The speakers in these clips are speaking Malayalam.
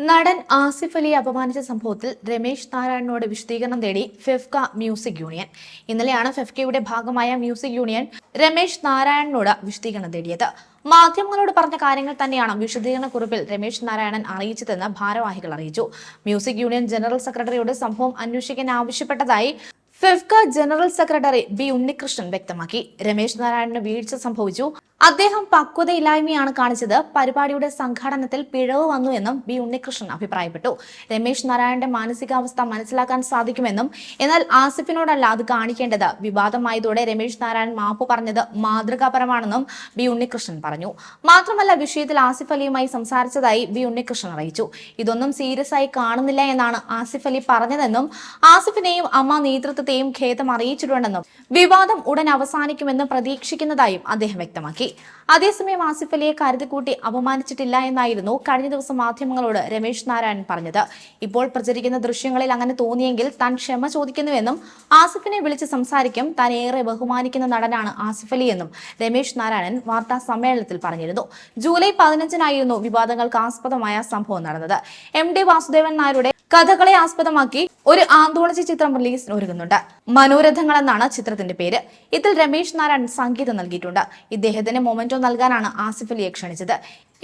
നടൻ ആസിഫ് അലിയെ അപമാനിച്ച സംഭവത്തിൽ രമേശ് നാരായണനോട് വിശദീകരണം തേടി ഫെഫ്ക മ്യൂസിക് യൂണിയൻ. ഇന്നലെയാണ് ഫെഫ്കയുടെ ഭാഗമായ മ്യൂസിക് യൂണിയൻ രമേശ് നാരായണനോട് വിശദീകരണം തേടിയത്. മാധ്യമങ്ങളോട് പറഞ്ഞ കാര്യങ്ങൾ തന്നെയാണ് വിശദീകരണ കുറിപ്പിൽ രമേശ് നാരായണൻ അറിയിച്ചതെന്ന് ഭാരവാഹികൾ അറിയിച്ചു. മ്യൂസിക് യൂണിയൻ ജനറൽ സെക്രട്ടറിയോട് സംഭവം അന്വേഷിക്കാൻ ആവശ്യപ്പെട്ടതായി FEFKA general secretary B Unnikrishnan വ്യക്തമാക്കി. രമേശ് നാരായണന് വീഴ്ച സംഭവിച്ചു. അദ്ദേഹം പക്വതയില്ലായ്മയാണ് കാണിച്ചത്. പരിപാടിയുടെ സംഘാടനത്തിൽ പിഴവ് വന്നു എന്നും ബി ഉണ്ണികൃഷ്ണൻ അഭിപ്രായപ്പെട്ടു. രമേശ് നാരായണന്റെ മാനസികാവസ്ഥ മനസ്സിലാക്കാൻ സാധിക്കുമെന്നും എന്നാൽ ആസിഫിനോടല്ല അത് കാണിക്കേണ്ടത്. വിവാദമായതോടെ രമേശ് നാരായണൻ മാപ്പ് പറഞ്ഞത് മാതൃകാപരമാണെന്നും ബി ഉണ്ണികൃഷ്ണൻ പറഞ്ഞു. മാത്രമല്ല വിഷയത്തിൽ ആസിഫ് അലിയുമായി സംസാരിച്ചതായി ബി ഉണ്ണികൃഷ്ണൻ അറിയിച്ചു. ഇതൊന്നും സീരിയസ് ആയി കാണുന്നില്ല എന്നാണ് ആസിഫ് അലി പറഞ്ഞതെന്നും ആസിഫിനെയും അമ്മ നേതൃത്വത്തെയും ഖേദം അറിയിച്ചിട്ടുണ്ടെന്നും വിവാദം ഉടൻ അവസാനിക്കുമെന്ന് പ്രതീക്ഷിക്കുന്നതായും അദ്ദേഹം വ്യക്തമാക്കി. അതേസമയം ആസിഫ് അലിയെ കരുതിക്കൂട്ടി അപമാനിച്ചിട്ടില്ല എന്നായിരുന്നു കഴിഞ്ഞ ദിവസം മാധ്യമങ്ങളോട് രമേശ് നാരായണൻ പറഞ്ഞത്. ഇപ്പോൾ പ്രചരിക്കുന്ന ദൃശ്യങ്ങളിൽ അങ്ങനെ തോന്നിയെങ്കിൽ താൻ ക്ഷമ ചോദിക്കുന്നുവെന്നും ആസിഫിനെ വിളിച്ച് സംസാരിക്കും താൻ ഏറെ ബഹുമാനിക്കുന്ന നടനാണ് ആസിഫ് അലി എന്നും രമേശ് നാരായണൻ വാർത്താ സമ്മേളനത്തിൽ പറഞ്ഞിരുന്നു. ജൂലൈ പതിനഞ്ചിനായിരുന്നു വിവാദങ്ങൾക്ക് ആസ്പദമായ സംഭവം നടന്നത്. എം ഡി വാസുദേവൻ നായരുടെ കഥകളെ ആസ്പദമാക്കി ഒരു ആന്തോളജി ചിത്രം റിലീസിന് ഒരുങ്ങുന്നുണ്ട്. മനോരഥങ്ങൾ എന്നാണ് ചിത്രത്തിന്റെ പേര്. ഇതിൽ രമേശ് നാരായൺ സംഗീതം നൽകിയിട്ടുണ്ട്. ഇദ്ദേഹത്തിന് മൊമെന്റോ നൽകാനാണ് ആസിഫ് അലിയെ ക്ഷണിച്ചത്.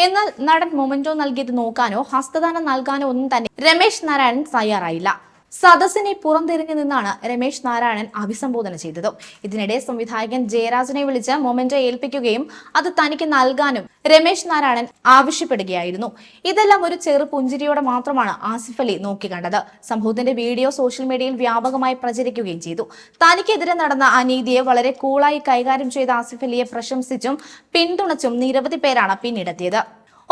എന്നാൽ നടൻ മൊമെന്റോ നൽകിയത് നോക്കാനോ ഹസ്തദാനം നൽകാനോ ഒന്നും തന്നെ രമേശ് നാരായണൻ തയ്യാറായില്ല. സദസ്സിനെ പുറംതിരിഞ്ഞു നിന്നാണ് രമേശ് നാരായണൻ അഭിസംബോധന ചെയ്തത്. ഇതിനിടെ സംവിധായകൻ ജയരാജനെ വിളിച്ച് മൊമെന്റോ ഏൽപ്പിക്കുകയും അത് തനിക്ക് നൽകാനും രമേശ് നാരായണൻ ആവശ്യപ്പെടുകയായിരുന്നു. ഇതെല്ലാം ഒരു ചെറു പുഞ്ചിരിയോടെ മാത്രമാണ് ആസിഫ് അലി നോക്കിക്കണ്ടത്. സംഭവത്തിന്റെ വീഡിയോ സോഷ്യൽ മീഡിയയിൽ വ്യാപകമായി പ്രചരിക്കുകയും ചെയ്തു. തനിക്കെതിരെ നടന്ന അനീതിയെ വളരെ കൂളായി കൈകാര്യം ചെയ്ത ആസിഫ് അലിയെ പ്രശംസിച്ചും പിന്തുണച്ചും നിരവധി പേരാണ് പിന്നീടെത്തിയത്.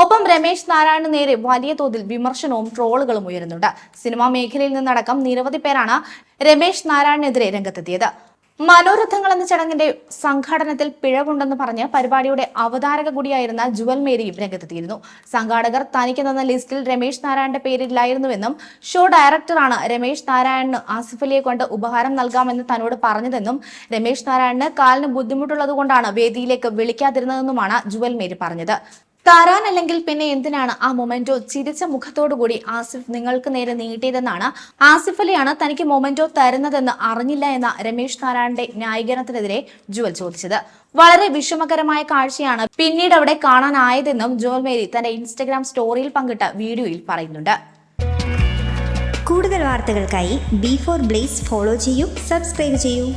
ഒപ്പം രമേശ് നാരായണന് നേരെ വലിയ തോതിൽ വിമർശനവും ട്രോളുകളും ഉയരുന്നുണ്ട്. സിനിമാ മേഖലയിൽ നിന്നടക്കം നിരവധി പേരാണ് രമേശ് നാരായണനെതിരെ രംഗത്തെത്തിയത്. മനോരഥങ്ങൾ എന്ന ചടങ്ങിന്റെ സംഘാടനത്തിൽ പിഴവുണ്ടെന്ന് പറഞ്ഞ് പരിപാടിയുടെ അവതാരക കൂടിയായിരുന്ന ജുവൽ മേരിയും രംഗത്തെത്തിയിരുന്നു. സംഘാടകർ തനിക്ക് തന്ന ലിസ്റ്റിൽ രമേശ് നാരായണന്റെ പേരില്ലായിരുന്നുവെന്നും ഷോ ഡയറക്ടറാണ് രമേശ് നാരായണന് ആസിഫലിയെ കൊണ്ട് ഉപഹാരം നൽകാമെന്ന് തന്നോട് പറഞ്ഞതെന്നും രമേശ് നാരായണന് കാലിന് ബുദ്ധിമുട്ടുള്ളതുകൊണ്ടാണ് വേദിയിലേക്ക് വിളിക്കാതിരുന്നതെന്നുമാണ് ജുവൽ മേരി പറഞ്ഞത്. തരാനല്ലെങ്കിൽ പിന്നെ എന്തിനാണ് ആ മൊമെന്റോ ചിരിച്ച മുഖത്തോടുകൂടി ആസിഫ് നിങ്ങൾക്ക് നേരെ നീട്ടിയതെന്നാണ്. ആസിഫ് അലിയാണ് തനിക്ക് മൊമെന്റോ തരുന്നതെന്ന് അറിഞ്ഞില്ല എന്ന രമേശ് നാരായണന്റെ ന്യായീകരണത്തിനെതിരെ ജുവൽ ചോദിച്ചത്. വളരെ വിഷമകരമായ കാഴ്ചയാണ് പിന്നീട് അവിടെ കാണാനായതെന്നും ജുവൽ മേരി തന്റെ ഇൻസ്റ്റഗ്രാം സ്റ്റോറിയിൽ പങ്കിട്ട വീഡിയോയിൽ പറയുന്നുണ്ട്. കൂടുതൽ വാർത്തകൾക്കായി ബി ഫോർ ബ്ലേസ് ഫോളോ ചെയ്യൂ സബ്സ്ക്രൈബ് ചെയ്യൂ.